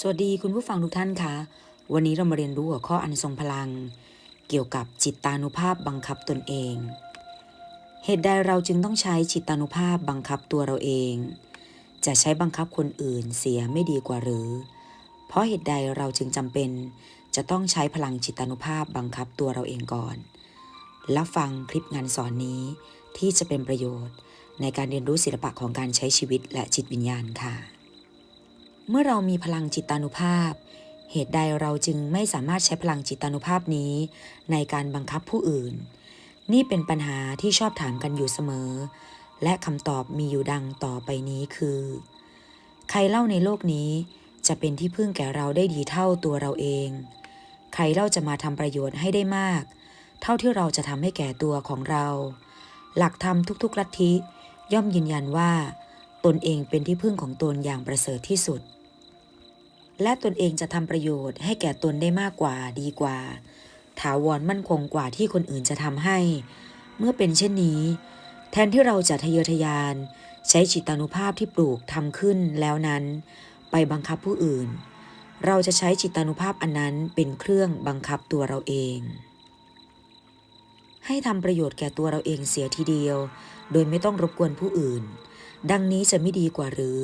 สวัสดีคุณผู้ฟังทุกท่านคะวันนี้เรามาเรียนรู้หัวข้ออันทรงพลัง เกี่ยวกับจิตตานุภาพบังคับตนเอง เหตุใดเราจึงต้องใช้จิตตานุภาพบังคับตัวเราเอง จะใช้บังคับคนอื่นเสียไม่ดีกว่าหรือ เพราะเหตุใดเราจึงจำเป็น จะต้องใช้พลังจิตตานุภาพบังคับตัวเราเองก่อน รับฟังคลิปงานสอนนี้ที่จะเป็นประโยชน์ ในการเรียนรู้ศิลปะของการใช้ชีวิตและจิตวิญญาณค่ะ เมื่อเรามีพลังจิตานุภาพ เหตุใดเราจึงไม่สามารถใช้พลังจิตานุภาพนี้ ในการบังคับผู้อื่น นี่เป็นปัญหาที่ชอบถามกันอยู่เสมอ และคำตอบมีอยู่ดังต่อไปนี้คือ ใครเล่าในโลกนี้จะเป็นที่พึ่งแก่เราได้ดีเท่าตัวเราเอง ใครเล่าจะมาทำประโยชน์ให้ได้มาก เท่าที่เราจะทำให้แก่ตัวของเรา หลักธรรมทุกๆลัทธิย่อมยืนยันว่า ตนเองเป็นที่พึ่งของตนอย่างประเสริฐที่สุด และตนเองจะทำประโยชน์ให้แก่ตนได้มากกว่าดีกว่า ถาวรมั่นคงกว่าที่คนอื่นจะทำให้ เมื่อเป็นเช่นนี้ แทนที่เราจะทะเยอทะยาน ใช้จิตานุภาพที่ปลูกทำขึ้นแล้วนั้น ไปบังคับผู้อื่น เราจะใช้จิตานุภาพอันนั้นเป็นเครื่องบังคับตัวเราเอง ให้ทำประโยชน์แก่ตัวเราเองเสียทีเดียว โดยไม่ต้องรบกวนผู้อื่น ดังนี้จะไม่ดีกว่าหรือ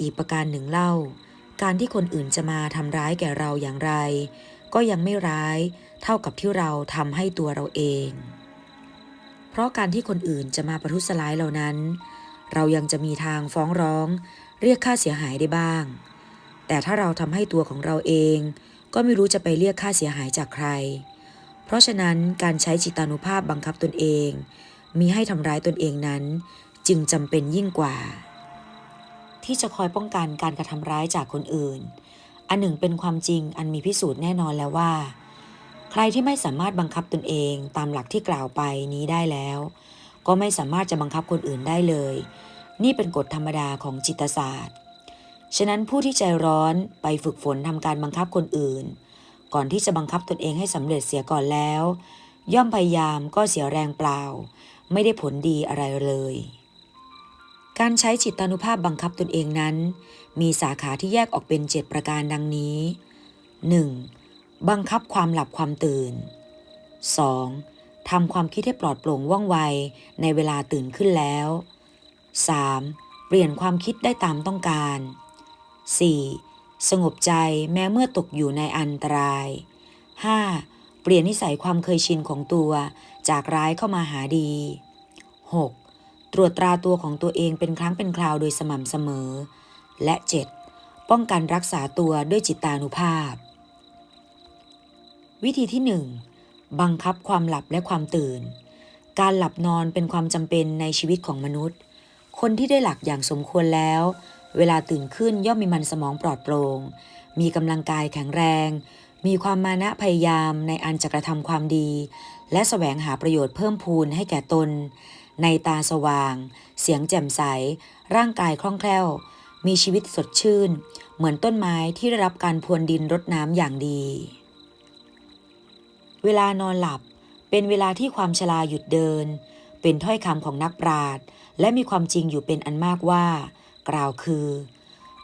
อีกประการหนึ่งเล่า การที่คนอื่นจะมาทำร้ายแก่เราอย่างไร ก็ยังไม่ร้ายเท่ากับที่เราทำให้ตัวเราเอง เพราะการที่คนอื่นจะมาประทุษร้ายเรานั้น เรายังจะมีทางฟ้องร้อง เรียกค่าเสียหายได้บ้าง แต่ถ้าเราทำให้ตัวของเราเอง ก็ไม่รู้จะไปเรียกค่าเสียหายจากใคร เพราะฉะนั้นการใช้จิตานุภาพบังคับตนเอง มีให้ทำร้ายตนเองนั้น จึงจำเป็นยิ่งกว่า ที่จะคอยป้องกันการกระทำร้ายจากคนอื่น อันหนึ่งเป็นความจริงอันมีพิสูจน์แน่นอนแล้วว่า ใครที่ไม่สามารถบังคับตนเองตามหลักที่กล่าวไปนี้ได้แล้ว ก็ไม่สามารถจะบังคับคนอื่นได้เลย นี่เป็นกฎธรรมดาของจิตศาสตร์ ฉะนั้นผู้ที่ใจร้อนไปฝึกฝนทำการบังคับคนอื่น ก่อนที่จะบังคับตนเองให้สำเร็จเสียก่อนแล้ว ย่อมพยายามก็เสียแรงเปล่า ไม่ได้ผลดีอะไรเลย การใช้จิตานุภาพบังคับตนเองนั้น มีสาขาที่แยกออกเป็น7ประการดังนี้ 1. บังคับความหลับความตื่น 2. ทำความคิดให้ปลอดโปร่งว่องไวในเวลาตื่นขึ้นแล้ว 3. เปลี่ยนความคิดได้ตามต้องการ 4. สงบใจแม้เมื่อตกอยู่ในอันตราย 5. เปลี่ยนนิสัยความเคยชินของตัว จากร้ายเข้ามาหาดี 6. ตรวจตราตัวของตัวเองเป็นครั้งเป็นคราวโดยสม่ำเสมอ และ 7. ป้องกันรักษาตัวด้วยจิตตานุภาพ วิธีที่ 1. บังคับความหลับและความตื่น การหลับนอนเป็นความจำเป็นในชีวิตของมนุษย์ คนที่ได้หลับอย่างสมควรแล้ว เวลาตื่นขึ้นย่อมมีมันสมองปลอดโปร่งมีกำลังกายแข็งแรง มีความมานะพยายามในอันจะกระทำความดี และแสวงหาประโยชน์เพิ่มพูนให้แก่ตน ในตาสว่าง เสียงแจ่มใส ร่างกายคล่องแคล่ว มีชีวิตสดชื่น เหมือนต้นไม้ที่ได้รับการพรวนดินรดน้ำอย่างดี เวลานอนหลับเป็นเวลาที่ความชราหยุดเดิน เป็นถ้อยคำของนักปราชญ์และมีความจริงอยู่เป็นอันมากว่า กล่าวคือ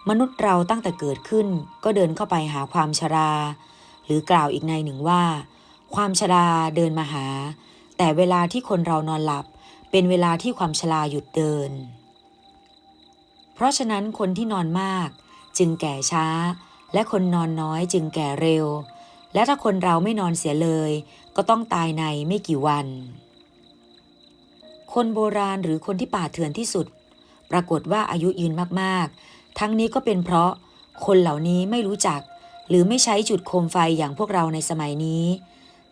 มนุษย์เราตั้งแต่เกิดขึ้นก็เดินเข้าไปหาความชรา หรือกล่าวอีกในหนึ่งว่า ความชราเดินมาหา แต่เวลาที่คนเรานอนหลับ เป็นเวลาที่ความชราหยุดเดิน เพราะฉะนั้นคนที่นอนมากจึงแก่ช้า และคนนอนน้อยจึงแก่เร็ว และถ้าคนเราไม่นอนเสียเลย ก็ต้องตายในไม่กี่วัน คนโบราณหรือคนที่ป่าเถื่อนที่สุด ปรากฏว่าอายุยืนมากๆ ทั้งนี้ก็เป็นเพราะคนเหล่านี้ไม่รู้จัก หรือไม่ใช้จุดโคมไฟอย่างพวกเราในสมัยนี้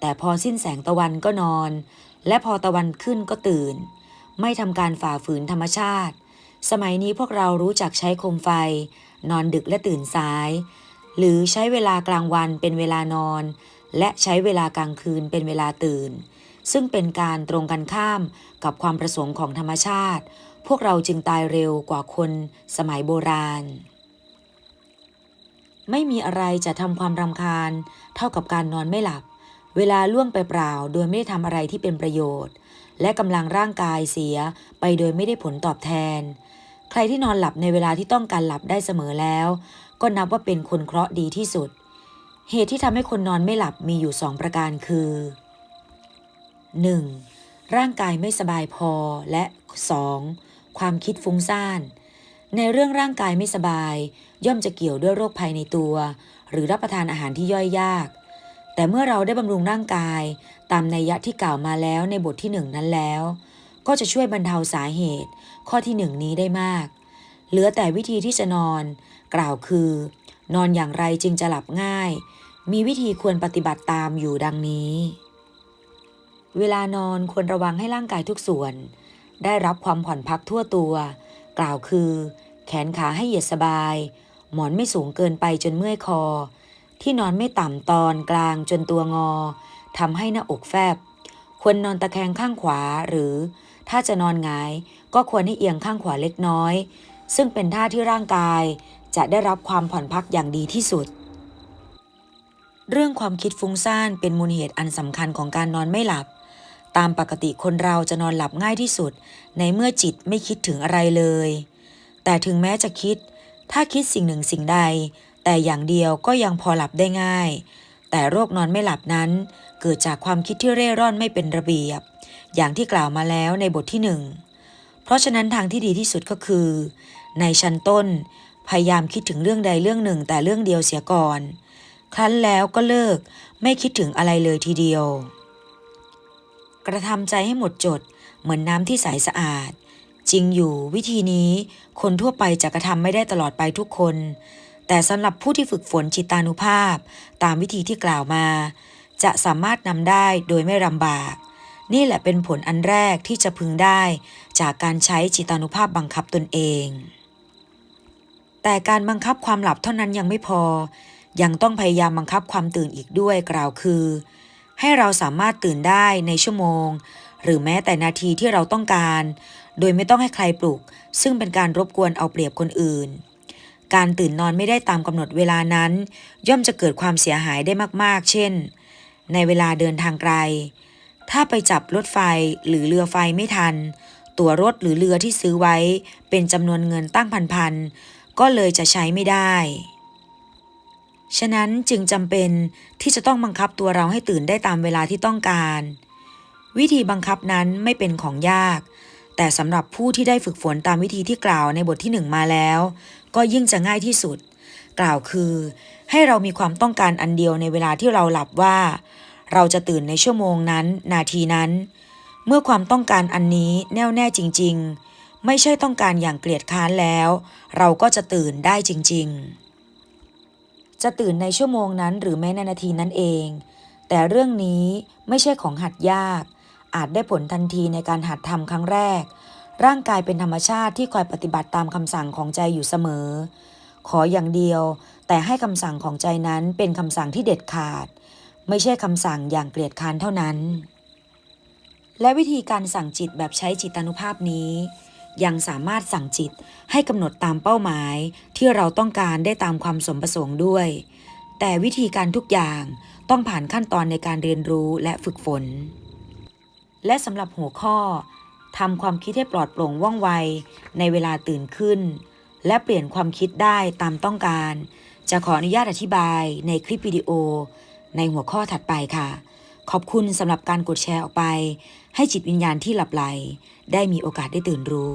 แต่พอสิ้นแสงตะวันก็นอน และพอตะวันขึ้นก็ตื่น ไม่ทำการฝ่าฝืนธรรมชาติ สมัยนี้พวกเรารู้จักใช้โคมไฟ นอนดึกและตื่นสาย หรือใช้เวลากลางวันเป็นเวลานอน และใช้เวลากลางคืนเป็นเวลาตื่น ซึ่งเป็นการตรงกันข้ามกับความประสงค์ของธรรมชาติ พวกเราจึงตายเร็วกว่าคนสมัยโบราณไม่มีอะไรจะทำความรำคาญ เท่ากับการนอนไม่หลับ เวลาล่วงไปเปล่าโดยไม่ได้ทำอะไรที่เป็นประโยชน์ และกำลังร่างกายเสียไปโดยไม่ได้ผลตอบแทน ใครที่นอนหลับในเวลาที่ต้องการหลับได้เสมอแล้ว ก็นับว่าเป็นคนเคราะห์ดีที่สุด เหตุที่ทำให้คนนอนไม่หลับมีอยู่สองประการคือ 1. ร่างกายไม่สบายพอและ 2. ความคิดฟุ้งซ่าน ในเรื่องร่างกายไม่สบาย ย่อมจะเกี่ยวด้วยโรคภัยในตัว หรือรับประทานอาหารที่ย่อยยาก แต่เมื่อเราได้บำรุงร่างกาย ตามนัยยะที่กล่าวมาแล้วในบทที่หนึ่งนั้นแล้ว ก็จะช่วยบรรเทาสาเหตุ ข้อที่หนึ่งนี้ได้มาก เหลือแต่วิธีที่จะนอน กล่าวคือ นอนอย่างไรจึงจะหลับง่าย มีวิธีควรปฏิบัติตามอยู่ดังนี้ เวลานอนควรระวังให้ร่างกายทุกส่วน ได้รับความผ่อนพักทั่วตัว กล่าวคือ แขนขาให้เหยียดสบาย หมอนไม่สูงเกินไปจนเมื่อยคอ ที่นอนไม่ต่ำตอนกลางจนตัวงอทำให้หน้าอกแฟบ ควรนอนตะแคงข้างขวาหรือ ถ้าจะนอนงาย ก็ควรให้เอียงข้างขวาเล็กน้อย ซึ่งเป็นท่าที่ร่างกายจะได้รับความผ่อนพักอย่างดีที่สุด เรื่องความคิดฟุ้งซ่านเป็นมูลเหตุอันสำคัญของการนอนไม่หลับ ตามปกติคนเราจะนอนหลับง่ายที่สุด ในเมื่อจิตไม่คิดถึงอะไรเลย แต่ถึงแม้จะคิด ถ้าคิดสิ่งหนึ่งสิ่งใด แต่อย่างเดียวก็ยังพอหลับได้ง่าย แต่โรคนอนไม่หลับนั้น เกิดจากความคิดที่เร่ร่อนไม่เป็นระเบียบ อย่างที่กล่าวมาแล้วในบทที่หนึ่งเพราะฉะนั้นทางที่ดีที่สุดก็คือ ในชั้นต้น พยายามคิดถึงเรื่องใดเรื่องหนึ่งแต่เรื่องเดียวเสียก่อน ครั้นแล้วก็เลิกไม่คิดถึงอะไรเลยทีเดียว กระทำใจให้หมดจดเหมือนน้ำที่ใสสะอาด จริงอยู่วิธีนี้คนทั่วไปจะกระทำไม่ได้ตลอดไปทุกคน แต่สำหรับผู้ที่ฝึกฝนจิตานุภาพ ตามวิธีที่กล่าวมา จะสามารถนำได้โดยไม่ลำบาก นี่แหละเป็นผลอันแรกที่จะพึงได้จากการใช้จิตานุภาพบังคับตนเอง แต่การบังคับความหลับเท่านั้นยังไม่พอ ยังต้องพยายามบังคับความตื่นอีกด้วยกล่าวคือ ให้เราสามารถตื่นได้ในชั่วโมง หรือแม้แต่นาทีที่เราต้องการ โดยไม่ต้องให้ใครปลุก ซึ่งเป็นการรบกวนเอาเปรียบคนอื่น การตื่นนอนไม่ได้ตามกำหนดเวลานั้น ย่อมจะเกิดความเสียหายได้มากๆ เช่น ในเวลาเดินทางไกล ถ้าไปจับรถไฟหรือเรือไฟไม่ทัน ตั๋วรถหรือเรือที่ซื้อไว้ เป็นจำนวนเงินตั้งพันๆ ก็เลยจะใช้ไม่ได้ ฉะนั้นจึงจำเป็นที่จะต้องบังคับตัวเราให้ตื่นได้ตามเวลาที่ต้องการ วิธีบังคับนั้นไม่เป็นของยาก แต่สำหรับผู้ที่ได้ฝึกฝนตามวิธีที่กล่าวในบทที่หนึ่งมาแล้ว ก็ยิ่งจะง่ายที่สุด กล่าวคือ ให้เรามีความต้องการอันเดียวในเวลาที่เราหลับว่า เราจะตื่นในชั่วโมงนั้น นาทีนั้น เมื่อความต้องการอันนี้แน่วแน่จริง ๆ ไม่ใช่ต้องการอย่างเกลียดค้านแล้ว เราก็จะตื่นได้จริง ๆ จะตื่นในชั่วโมงนั้นหรือแม้ในนาทีนั้นเอง แต่เรื่องนี้ไม่ใช่ของหัดยาก อาจได้ผลทันทีในการหัดทำครั้งแรก ร่างกายเป็นธรรมชาติที่คอยปฏิบัติตามคำสั่งของใจอยู่เสมอ ขออย่างเดียว แต่ให้คำสั่งของใจนั้นเป็นคำสั่งที่เด็ดขาด ไม่ใช่คำสั่งอย่างเกลียดค้านเท่านั้น และวิธีการสั่งจิตแบบใช้จิตานุภาพนี้ ยังสามารถสั่งจิตให้กำหนดตามเป้าหมายที่เราต้องการได้ตามความสมประสงค์ด้วย แต่วิธีการทุกอย่างต้องผ่านขั้นตอนในการเรียนรู้และฝึกฝน และสำหรับหัวข้อทำความคิดให้ปลอดโปร่งว่องไว ในเวลาตื่นขึ้น และเปลี่ยนความคิดได้ตามต้องการ จะขออนุญาตอธิบายในคลิปวิดีโอ ในหัวข้อถัดไปค่ะ ขอบคุณสำหรับการกดแชร์ออกไป ให้จิตวิญญาณที่หลับไหล ได้มีโอกาสได้ตื่นรู้